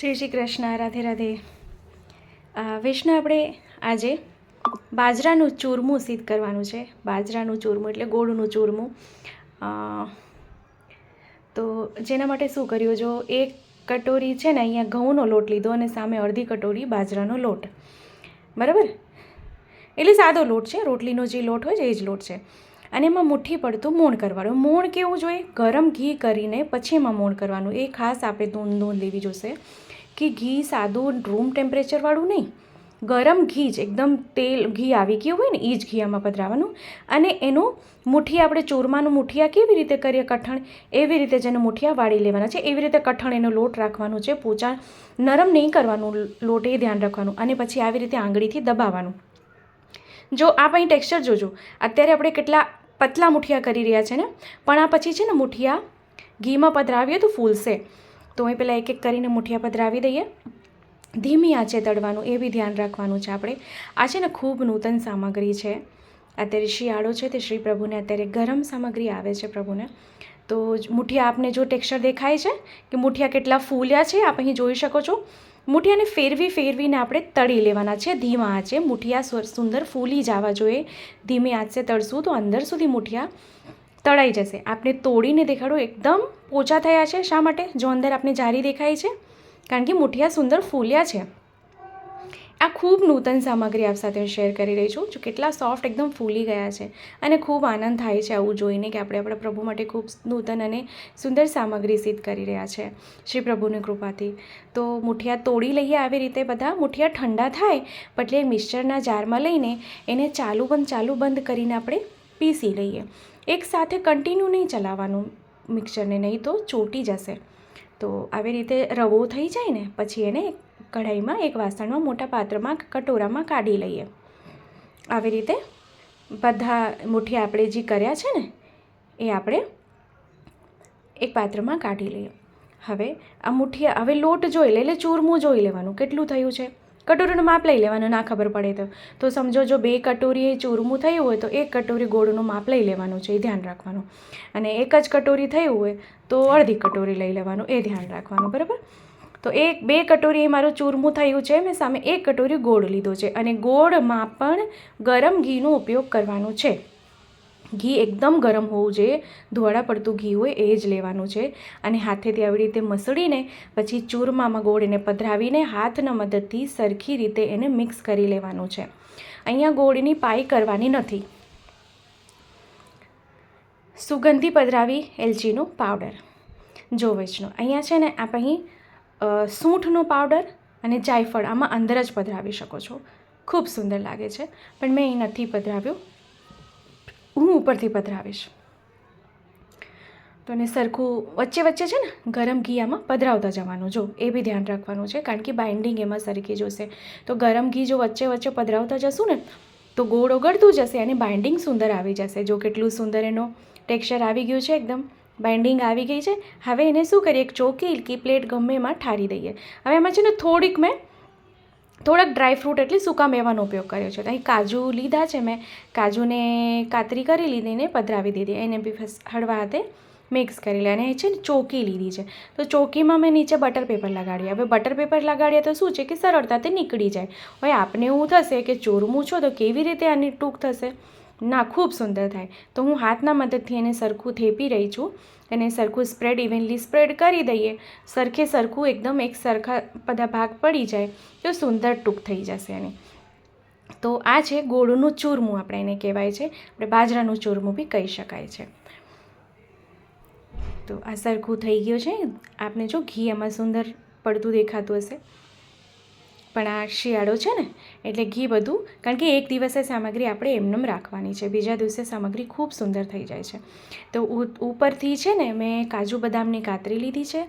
જય શ્રી કૃષ્ણ, રાધે રાધે. વિષ્ણુ, આપણે આજે બાજરાનું ચૂરમું સિદ્ધ કરવાનું છે. બાજરાનું ચૂરમું એટલે ગોળનું ચૂરમું. તો જેના માટે શું કર્યું? જો એક કટોરી છે ને અહીંયા ઘઉંનો લોટ લીધો અને સામે અડધી કટોરી બાજરાનો લોટ. બરાબર? એટલે સાદો લોટ છે. રોટલીનો જે લોટ હોય છે, એ જ લોટ છે. અને એમાં મુઠ્ઠી પડતું મોણ કરવાનું. મોણ કેવું જોઈએ? ગરમ ઘી કરીને પછી એમાં મોણ કરવાનું. એ ખાસ આપણે નોંધ નોંધ લેવી જોશે કે ઘી સાદું રૂમ ટેમ્પરેચરવાળું નહીં. ગરમ ઘી જ, એકદમ તેલ ઘી આવી ગયું હોય ને એ જ ઘી આમાં પધરાવવાનું અને એનું મુઠ્ઠી આપણે ચૂરમાનું મુઠિયા કેવી રીતે કરીએ કઠણ? એવી રીતે જેને મુઠિયા વાળી લેવાના છે. એવી રીતે કઠણ એનો લોટ રાખવાનો છે. પોચા નરમ નહીં કરવાનું લોટ, એ ધ્યાન રાખવાનું. અને પછી આવી રીતે આંગળીથી દબાવવાનું. જો આપ અહીં ટેક્સચર જોજો, અત્યારે આપણે કેટલા પતલા મુઠિયા કરી રહ્યા છે ને? પણ આ પછી છે ને મુઠિયા ઘીમાં પધરાવીએ તો ફૂલશે. તો અહીં પહેલાં એક એક કરીને મુઠિયા પધરાવી દઈએ. ધીમી આંચે તળવાનું, એ બી ધ્યાન રાખવાનું છે આપણે. આ છે ને ખૂબ નૂતન સામગ્રી છે. અત્યારે શિયાળો છે તે શ્રી પ્રભુને અત્યારે ગરમ સામગ્રી આવે છે પ્રભુને. તો મુઠિયા આપને જો ટેક્સચર દેખાય છે કે મુઠિયા કેટલા ફૂલ્યા છે, આપ અહીં જોઈ શકો છો. મુઠિયાને ફેરવી ફેરવીને આપણે તળી લેવાના છે. ધીમા આંચે મુઠિયા સુંદર ફૂલી જવા જોઈએ. ધીમી આંચે તળશું તો અંદર સુધી મુઠિયા તળાઈ જશે. આપણે તોડીને દેખાડો, એકદમ પોચા થયા છે. શા માટે? જો અંદર આપણે જારી દેખાય છે. કારણ કે મુઠિયા સુંદર ફૂલ્યા છે. આ ખૂબ નૂતન સામગ્રી આપ સાથે શેર કરી રહી છું, જો કેટલા સોફ્ટ એકદમ ફૂલી ગયા છે અને ખૂબ આનંદ થાય છે આવું જોઈને કે આપણે આપણા પ્રભુ માટે ખૂબ નૂતન અને સુંદર સામગ્રી સિદ્ધ કરી રહ્યા છે. શ્રી પ્રભુની કૃપાથી. તો મુઠિયા તોડી લઈએ આવી રીતે બધા. મુઠિયા ઠંડા થાય એટલે મિક્સચરના જારમાં લઈને એને ચાલુ બંધ ચાલુ બંધ કરીને આપણે પીસી લઈએ. એક સાથે કન્ટિન્યુ નહીં ચલાવવાનું મિક્સરને, નહીં તો ચોટી જશે. તો આવી રીતે રવો થઈ જાય ને, પછી એને કઢાઈમાં એક વાસણમાં મોટા પાત્રમાં કટોરામાં કાઢી લઈએ. આવી રીતે બધા મુઠ્ઠી આપણે જે કર્યા છે ને, એ આપણે એક પાત્રમાં કાઢી લઈએ. હવે આ મુઠિયા હવે લોટ જોઈ લે, એટલે ચૂરમું જોઈ લેવાનું કેટલું થયું છે. કટોરીનું માપ લઈ લેવાનું, ના ખબર પડે તો. તો સમજો, જો બે કટોરી ચૂરમું થયું હોય તો એક કટોરી ગોળનું માપ લઈ લેવાનું છે, એ ધ્યાન રાખવાનું. અને એક જ કટોરી થયું હોય તો અડધી કટોરી લઈ લેવાનું, એ ધ્યાન રાખવાનું, બરાબર? તો એક બે કટોરી એ મારું ચૂરમું થયું છે, મેં સામે એક કટોરી ગોળ લીધો છે અને ગોળમાં પણ ગરમ ઘીનો ઉપયોગ કરવાનો છે. ઘી એકદમ ગરમ હોવું જોઈએ, ધોળા પડતું ઘી હોય એ જ લેવાનું છે અને હાથેથી આવી રીતે મસળીને પછી ચૂરમામાં ગોળને પધરાવીને હાથના મદદથી સરખી રીતે એને મિક્સ કરી લેવાનું છે. અહીંયા ગોળની પાઈ કરવાની નથી. સુગંધી પધરાવી એલચીનો પાવડર. જો વૈષ્ણવ, અહીંયા છે ને, આપ અહીં સૂંઠનો પાવડર અને જાયફળ આમાં અંદર જ પધરાવી શકો છો. ખૂબ સુંદર લાગે છે, પણ મેં એ નથી પધરાવ્યું. હું ઉપરથી પધરાવીશ. તો એને સરખું વચ્ચે વચ્ચે છે ને, ગરમ ઘી આમાં પધરાવતા જવાનું. જો, એ બી ધ્યાન રાખવાનું છે, કારણ કે બાઇન્ડિંગ એમાં સરખી જોશે. તો ગરમ ઘી જો વચ્ચે વચ્ચે પધરાવતા જશું ને, તો ગોળ ઓગળતું જશે અને બાઇન્ડિંગ સુંદર આવી જશે. જો કેટલું સુંદર એનો ટેક્સચર આવી ગયું છે એકદમ. બાઇન્ડિંગ આવી ગઈ છે. હવે એને શું કરીએ? એક ચોકી કે પ્લેટ ગમે એમાં ઠારી દઈએ. હવે એમાં છે ને થોડીક મેં, થોડાક ડ્રાયફ્રૂટ એટલે સૂકા મેવાનો ઉપયોગ કર્યો છે. અહીં કાજુ લીધા છે મેં. કાજુને કાતરી કરી લીધી ને પધરાવી દીધી. એને બી હળવા હાથે મિક્સ કરી લે. અને એ છે ને ચોકી લીધી છે. તો ચોકીમાં મેં નીચે બટર પેપર લગાડ્યા. હવે બટર પેપર લગાડીએ તો શું છે કે સરળતાથી નીકળી જાય. હવે આપને એવું થશે કે ચોરમું છો તો કેવી રીતે આની ટૂંક થશે? ના, ખૂબ સુંદર થાય. તો હું હાથના મદદથી એને સરખું થેપી રહી છું. એને સરખું સ્પ્રેડ ઇવનલી સ્પ્રેડ કરી દઈએ. સરખે સરખું એકદમ એક સરખા બધા ભાગ પડી જાય તો સુંદર ટૂંક થઈ જશે એની. તો આ છે ગોળનું ચૂરમું આપણે એને કહેવાય છે. આપણે બાજરાનું ચૂરમું બી કહી શકાય છે. તો આ સરખું થઈ ગયું છે. આપને જો ઘી એમાં સુંદર પડતું દેખાતું હશે. પણ આ શિયાળો છે ને, એટલે ઘી બધું, કારણ કે એક દિવસે સામગ્રી આપણે એમનેમ રાખવાની છે, બીજા દિવસે સામગ્રી ખૂબ સુંદર થઈ જાય છે. તો ઉપરથી છે ને મેં કાજુ બદામની કાતરી લીધી છે,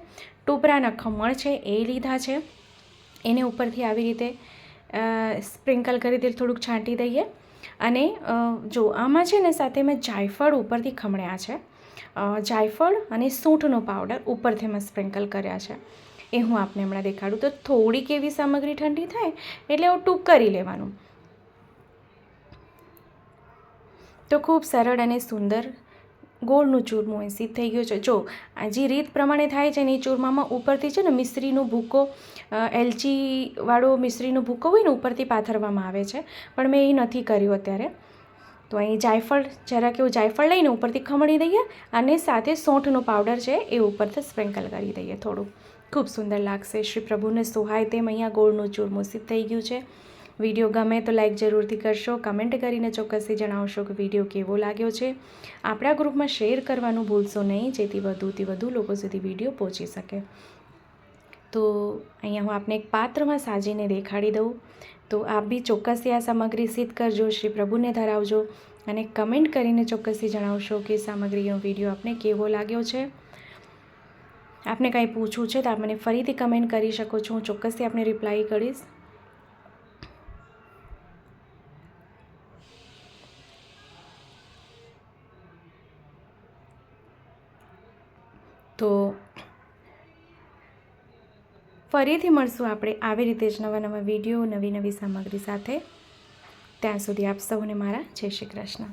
ટોપરાના ખમણ છે એ લીધા છે, એને ઉપરથી આવી રીતે સ્પ્રિંકલ કરી દે થોડુંક છાંટી દઈએ. અને જો આમાં છે ને સાથે મેં જાયફળ ઉપરથી ખમણ્યા છે જાયફળ અને સૂંઠનો પાવડર ઉપરથી મેં સ્પ્રિંકલ કર્યા છે. એ હું આપને હમણાં દેખાડું. તો થોડીક એવી સામગ્રી ઠંડી થાય એટલે એવું ટૂંક કરી લેવાનું. તો ખૂબ સરળ અને સુંદર ગોળનું ચૂરમું સિદ્ધ થઈ ગયું છે. જો, આ જે રીત પ્રમાણે થાય છે ને એ ચૂરમામાં ઉપરથી છે ને મિશ્રીનો ભૂકો એલચીવાળો મિશ્રીનો ભૂકો હોય ને ઉપરથી પાથરવામાં આવે છે. પણ મેં એ નથી કર્યું અત્યારે. તો અહીં જાયફળ, જરાક એવું જાયફળ લઈને ઉપરથી ખમણી દઈએ અને સાથે સોંઠનો પાવડર છે એ ઉપરથી સ્પ્રિંકલ કરી દઈએ થોડું. ખૂબ સુંદર લાગશે. શ્રી પ્રભુને સોહાય તેમ અહીંયા ગોળનું ચૂરમું સિદ્ધ થઈ ગયું છે. વીડિયો ગમે તો લાઈક જરૂરથી કરશો. કમેન્ટ કરીને ચોક્કસથી જણાવશો કે વીડિયો કેવો લાગ્યો છે. આપણા ગ્રુપમાં શેર કરવાનું ભૂલશો નહીં, જેથી વધુથી વધુ લોકો સુધી વીડિયો પહોંચી શકે. તો અહીંયા હું આપને એક પાત્રમાં સાજીને દેખાડી દઉં. તો આપ બી ચોક્કસથી આ સામગ્રી સિદ્ધ કરજો, શ્રી પ્રભુને ધરાવજો અને કમેન્ટ કરીને ચોક્કસથી જણાવશો કે સામગ્રીનો વીડિયો આપને કેવો લાગ્યો છે. આપને કાંઈ પૂછવું છે તો આપ મને ફરીથી કમેન્ટ કરી શકો છો, હું ચોક્કસથી આપને રિપ્લાય કરીશ. તો ફરીથી મળશું આપણે આવી રીતે જ નવા નવા વીડિયો, નવી નવી સામગ્રી સાથે. ત્યાં સુધી આપ સૌને મારા જય શ્રી કૃષ્ણ.